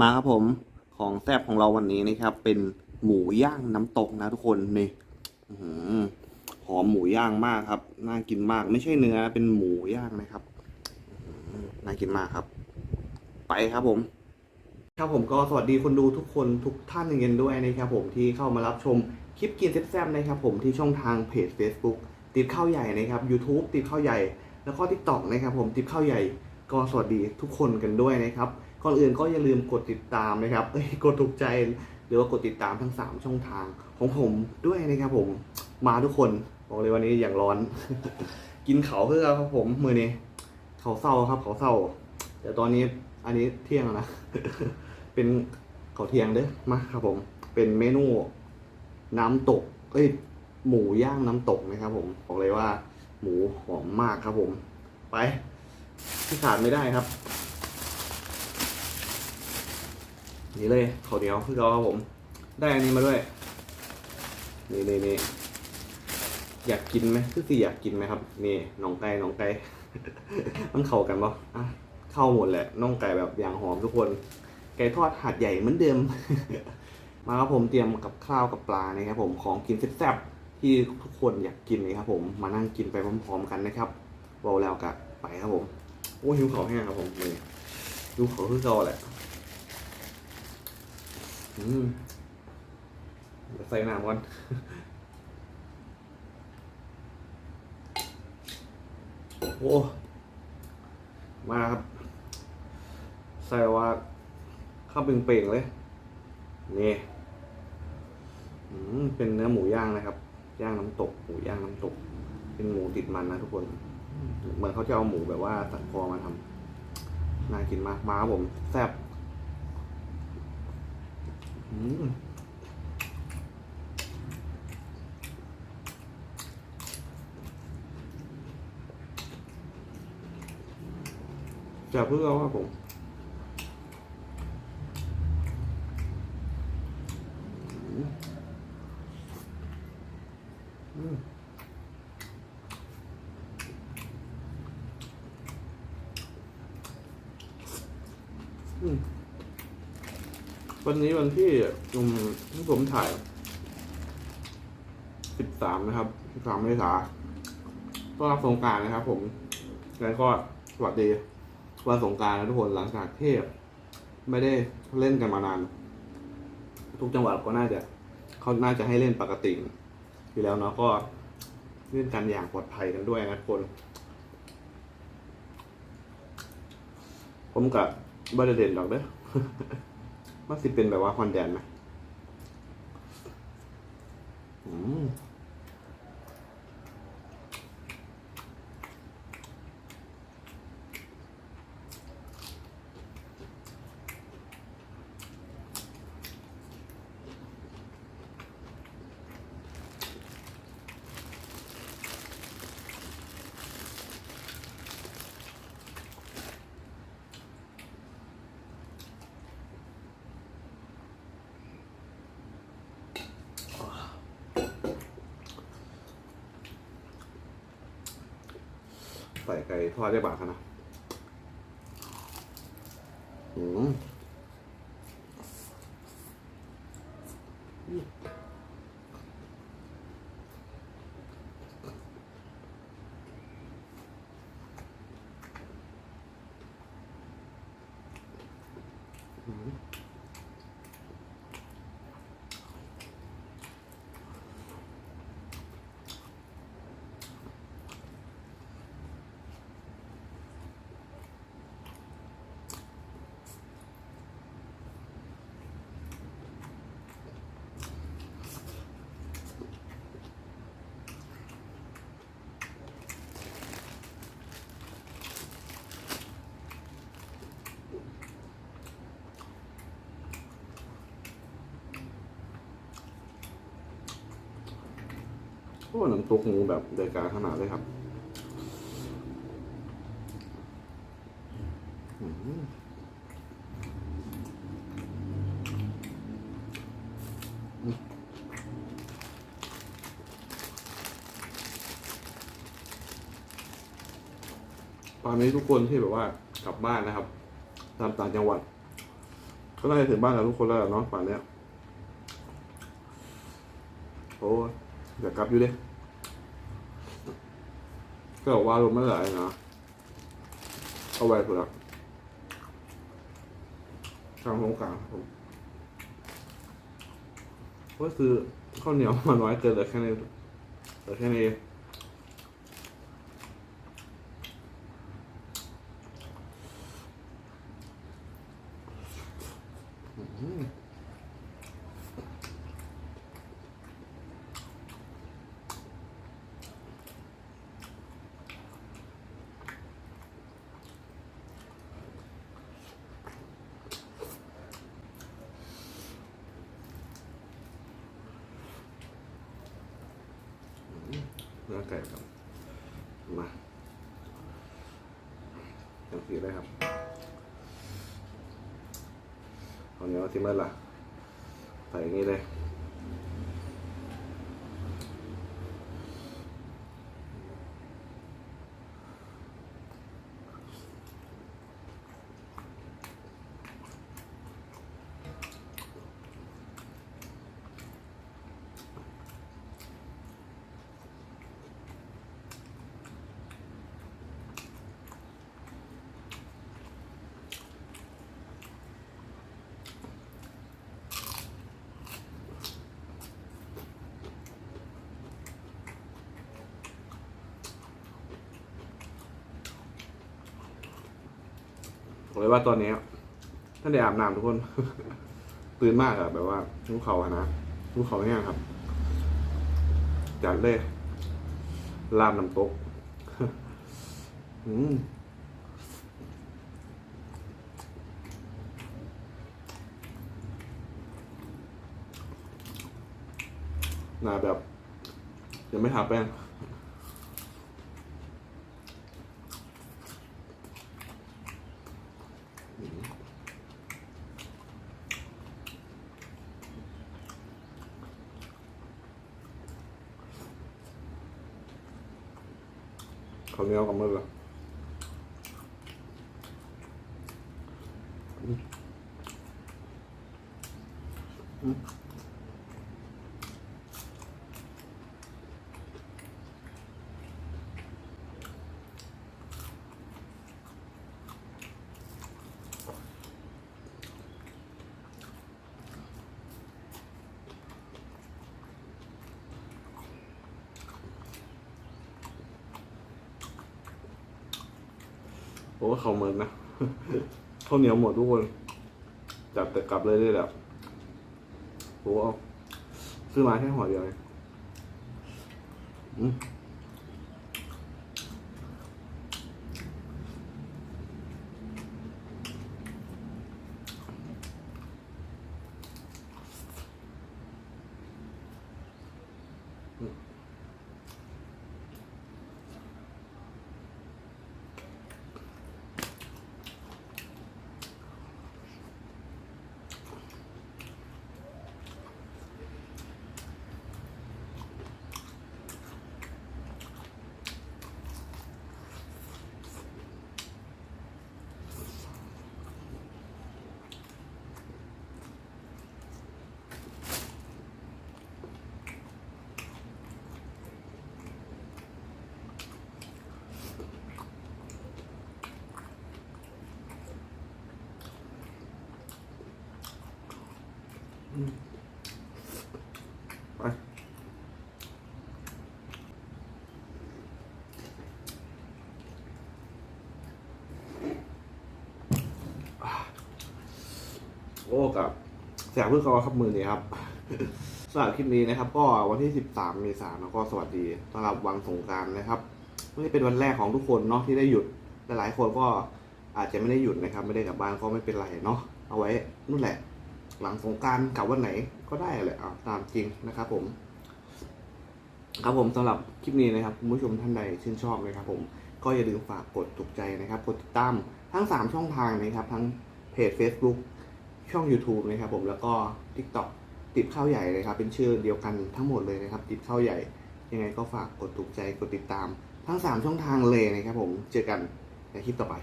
มาครับผมของแซ่บของเราวันนี้นะครับ เป็นหมูย่างน้ำตกนะทุกคนนี่หอมหมูย่างมากครับน่ากินมาก ไม่ใช่เนื้อเป็นหมูย่างนะครับน่ากินมากครับ ไปครับผม ครับผมก็สวัสดีคนดูทุกคนทุกท่านกันด้วยนะครับผมที่เข้ามารับชมคลิปกินแซ่บๆนะครับ ผมที่ช่องทางเพจ Facebook ติดข้าวใหญ่นะครับ YouTube ติดข้าวใหญ่ แล้วก็ TikTok นะครับ ผมติดข้าวใหญ่ก็สวัสดีทุกคนกันด้วยนะครับ ก่อนอื่นก็อย่าลืมกดติดตามนะครับเอ้ยกดถูกใจหรือว่ากดติดตามทั้ง 3 ช่องทางของผมด้วยนะครับผมมาทุกคนบอกเลยวันนี้อย่างร้อน กินเขาเพื่อครับผมมือนี้เขาเศร้าครับ เขาเศร้าแต่ตอนนี้อันนี้เที่ยงนะเป็นเขาเที่ยงเด้อมาครับผม เป็นเมนูน้ำตก เอ้ยหมูย่างน้ำตกนะครับ ผมบอกเลยว่า หมูหอมมากครับผม ไปที่ขาดไม่ได้ครับ นี่เลยข้าวเหนียวคือเราครับผม ได้อันนี้มาด้วย นี่นี่นี่อยากกินไหมคือสิอยากกินไหมครับ นี่น้องไก่น้องไก่ มันเข้ากันปะอะเข้าหมดแหละน้องไก่แบบอย่างหอมทุกคน ไก่ทอดหาดใหญ่เหมือนเดิม มาครับผมเตรียมกับข้าวกับปลานะครับผมของกินแซ่บๆที่ทุกคนอยากกินนะครับผมมานั่งกินไปพร้อมๆกันนะครับเบาแล้วกะไปครับผม โอ้หิวเขาแห้งครับผมนี่ดูเขาคือเก่าแหละ ใส่น้ำก่อนโอ้ มาครับ ใส่ว่าข้าวเปล่งๆเลย นี่อืมเป็นเนื้อหมูย่างนะครับ ย่างน้ำตก หมูย่างน้ำตก เป็นหมูติดมันนะทุกคน เหมือนเขาจะเอาหมูแบบว่าตัดคอมาทำน่ากินมาก มาครับผม แซ่บ จะเพื่อว่าผม อืมอืมอืม วันนี้วันที่อืมที่ผมถ่ายสิบสามนะครับสิบสามเมษาต้อนรับสงกรารนะครับ ผมแล้วก็สวัสดีวันสงกรารนะทุกคนหลังจากที่ไม่ได้เล่นกันมานาน ทุกจังหวัดก็น่าจะเขาน่าจะให้เล่นปกติอยู่แล้วเนาะก็เล่นกันอย่างปลอดภัยกันด้วยนะทุกคน ผมกับบไดเด่นดอกเด้อ มันสิเป็นแบบว่าคอนแดนไหมอืม ใส่ไก่ทอดได้บาทนะอืม โอ้น้ำซุปหมูแบบเดกาขนาดเลยครับตอนนี้ทุกคนที่แบบว่ากลับบ้านนะครับ ตามต่างจังหวัดขก็น่าจะถึงบ้านกับทุกคนแล้วเนาะป่านนี้โอ้ ยเดี๋ยวกลับอยู่ดิก็บอกว่าลมไม่ไหลนะเอาไว้เถอะทางโครงการผมก็คือข้าวเหนียวมาน้อยเกินเหลือแค่นี้เหลือแค่นี้ เนื้อไก่ครับ มาจังสีได้ครับเอาเนื้อที่เมื่อละใส่อย่างนี้เลย เลยว่าตอนนี้ท่านได้อาบน้ำทุกคน ตื่นมากอะแบบว่าทุกเขาอะนะทุกเขาเนี่ยครับจัดเลยลามน้ำตกอืมนาแบบยังไม่ทาแป้ง ข้าวเหนียวกับมือือ ละโอ้เขาเหมือนนะข้าวเหนียวหมดทุกคน จับแต่กลับเลยได้แบบโอ้เอาซื้อมาแค่ห่อเดียวเองอืมไปโอ้กับ แสงเพื่อเขาครับมือนี้ครับสำหรับคลิปนี้นะครับ ก็วันที่ 13 เมษายนก็สวัสดีสำหรับวันสงการนะครับไม่เป็นวันแรกของทุกคนเนาะที่ได้หยุดหลายๆคนก็อาจจะไม่ได้หยุดนะครับ ไม่ได้กลับบ้านก็ไม่เป็นไรเนาะเอาไว้นู่นแหละ หลังสงการกลับวันไหนก็ได้แหละอะตามจริงนะครับ ผม ครับผมสำหรับคลิปนี้นะครับคุณผู้ชมท่านใดชื่นชอบนะครับ ผมก็อย่าลืมฝากกดถูกใจนะครับ กดติดตามทั้ง 3 ช่องทางนะครับ ทั้งเพจ Facebook ช่อง YouTube นะครับผมแล้วก็ TikTok ติดข้าวใหญ่เลยครับ เป็นชื่อเดียวกันทั้งหมดเลยนะครับ ติดข้าวใหญ่ ยังไงก็ฝากกดถูกใจกดติดตาม ทั้ง 3 ช่องทางเลยนะครับผมเจอกันในคลิปต่อไป